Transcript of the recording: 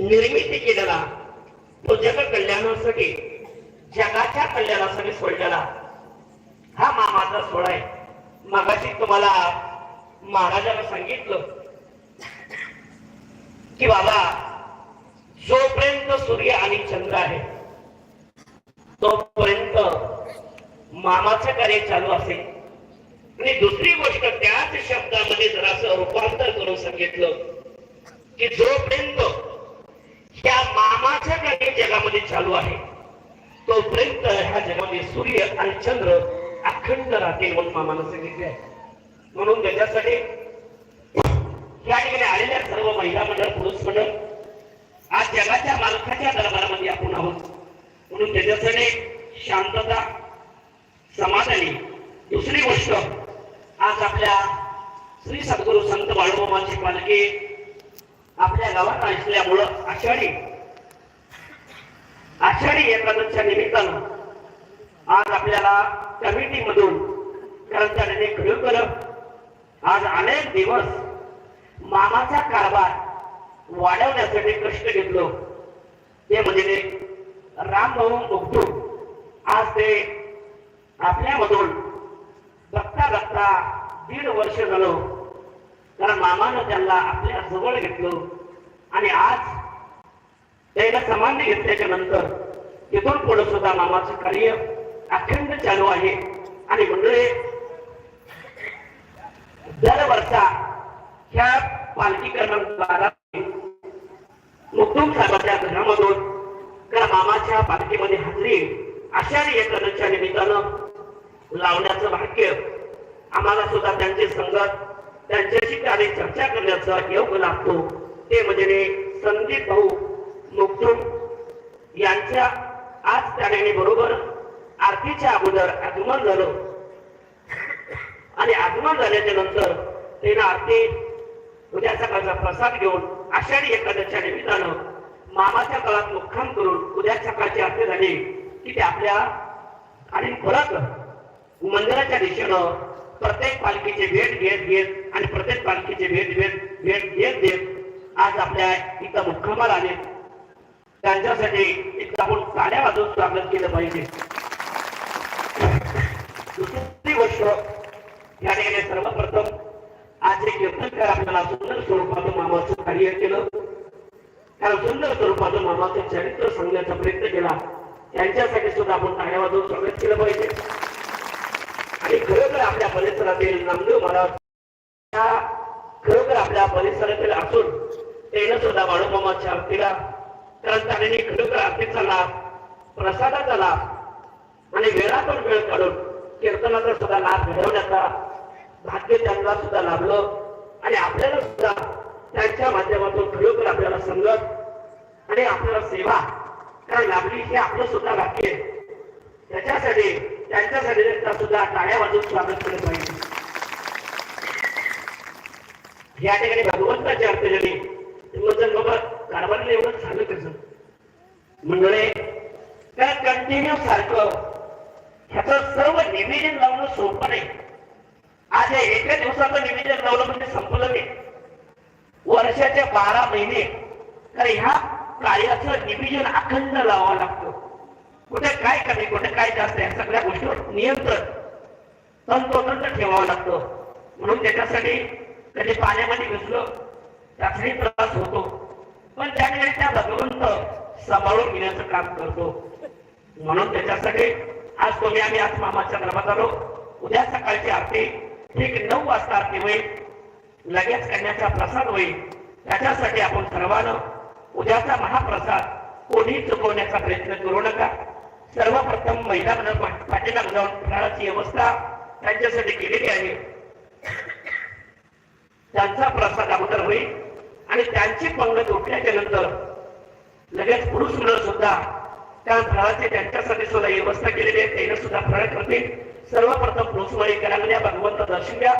निर्मिती केलेला. तो जग कल्याणासाठी जगाच्या कल्याणासाठी सोडलेला. हा मामाचा सोहळा आहे. मगाशी तुम्हाला महाराजांना सांगितलं की बाबा जोपर्यंत सूर्य आणि चंद्र आहे तोपर्यंत मामाचं कार्य चालू असेल. आणि दुसरी गोष्ट त्याच शब्दामध्ये जरासं रूपांतर करून सांगितलं की जोपर्यंत या मामाचं कार्य जगामध्ये चालू आहे. तोपर्यंत ह्या जगामध्ये सूर्य आणि चंद्र अखंड राहतील म्हणून मामानं सांगितले आहे. म्हणून त्याच्यासाठी या ठिकाणी आलेल्या सर्व महिला मंडळ पुरुष मंडळ आज जगाच्या मालकाच्या दरबारामध्ये आपण आहोत. म्हणून त्याच्यासाठी शांतता समाधानी दुसरी गोष्ट आज आपल्या श्री सद्गुरू संत बाळूमामाची पालखी आपल्या गावात असल्यामुळं आषाढी. आषाढी एकादशच्या निमित्तानं आज आपल्याला कमिटीमधून कर्मचाऱ्याने खडू खरोखर आज अनेक दिवस मामाचा कारभार वाढवण्यासाठी कष्ट घेतलो. ते म्हणजे रामभाऊ मुक्तू आज ते आपल्यामधून बघता बघता दीड वर्ष झालं. कारण मामानं त्यांना आपल्या जवळ घेतलं. आणि आज त्याला समाधी घेतल्याच्या नंतर तिथून पुढे सुद्धा मामाचं कार्य अखंड चालू आहे. आणि मंडळी दर वर्षा ह्या पालखी क्रमांक बारा मुक्तुम साहेबांच्या घरामधून त्या मामाच्या पालखीमध्ये हजरी आषाढी एकादशच्या निमित्तानं लावण्याचं भाग्य आम्हाला सुद्धा त्यांचे संगत त्यांच्याशी त्याने चर्चा करण्याचा योग लागतो. ते म्हणजे संदीप भाऊ मुक्तुम यांच्या आज त्याने बरोबर आरतीच्या अगोदर आगमन झालं. आणि आगमन झाल्याच्यानंतर त्यानं आरती उद्या सकाळचा प्रसाद घेऊन आषाढी एकादशच्या निमित्तानं मामाच्या काळात मुक्काम करून उद्या सकाळची आरती झाली. की ते आपल्या आणि परत मंदिराच्या दिशेनं प्रत्येक पालखीचे भेट घेत घेत आणि प्रत्येक पालखीचे भेट घेत भेट घेत घेत आज आपल्या इथं मुक्कामाला आले. त्यांच्यासाठी एक आपण साड्या वाजवून स्वागत केलं पाहिजे. दुसरी गोष्ट या ठिकाणी सर्वप्रथम आज एक यत्नकार आपल्याला सुंदर स्वरूपाचं मामाचं कार्य केलं. त्या सुंदर स्वरूपाचं मामाचं चरित्र सांगण्याचा प्रयत्न केला. त्यांच्यासाठी सुद्धा आपण टाळ्या वाजवून स्वागत केलं पाहिजे. आणि खरोखर आपल्या परिसरातील नामदेव महाराज खरोखर आपल्या परिसरातील असून त्यानं सुद्धा बाळूमामाच्या आरतीला कारण त्याने खरोखर आरतीचा लाभ प्रसादाचा लाभ आणि वेळातून वेळ काढून कीर्तनाचा सुद्धा लाभ घडवण्याचा भाग्य त्यांना सुद्धा लाभलं आणि आपल्याला सुद्धा त्यांच्या माध्यमातून खरोखर आपल्याला संगत आणि आपल्याला सेवा काय लाभली हे आपलं सुद्धा भाग्य त्याच्यासाठी त्यांच्यासाठी त्यांचा सुद्धा टाळ्या वाजून स्वागत केलं पाहिजे. या ठिकाणी भगवंताची अर्थ झाली. बाबा कारभारला एवढं झालं कसं मंडळे त्या कंटिन्यू सारखं ह्याचं सर्व निवेदन लावणं सोपं नाही. आज या एका दिवसाचं निवेदन लावलं म्हणजे संपलं नाही. वर्षाच्या बारा महिने. तर ह्या कार्याचं निवेदन अखंड लावावं लागतं. कुठे काय कमी कुठे काय जास्त या सगळ्या गोष्टीवर नियंत्रण तंतोतंत ठेवावं लागतं. म्हणून त्याच्यासाठी कधी पाण्यामध्ये घुसलो त्याचाही त्रास होतो. पण त्या ठिकाणी त्या भगवंत सांभाळून घेण्याचं काम करतो. म्हणून त्याच्यासाठी आज तुम्ही आम्ही आज मामाच्या दरबारात आलो. उद्या सकाळची आरती ठीक नऊ वाजता आरती होईल. लगेच करण्याचा प्रसाद होईल. त्याच्यासाठी आपण सर्वांना उद्याचा महाप्रसाद कोणी चुकवण्याचा प्रयत्न करू नका. सर्वप्रथम महिला मंडळ पाठीमाग जाऊन फराळाची व्यवस्था त्यांच्यासाठी केलेली आहे त्यांचा प्रसाद अगोदर होईल. आणि त्यांची पंगत उठल्याच्या नंतर लगेच पुरुष मंडळ सुद्धा त्या फळाचे त्यांच्यासाठी सुद्धा व्यवस्था केलेली आहे. त्यांना सुद्धा फळ करतील. सर्वप्रथम पुरुष मंडळी करायला भगवंत दर्शन द्या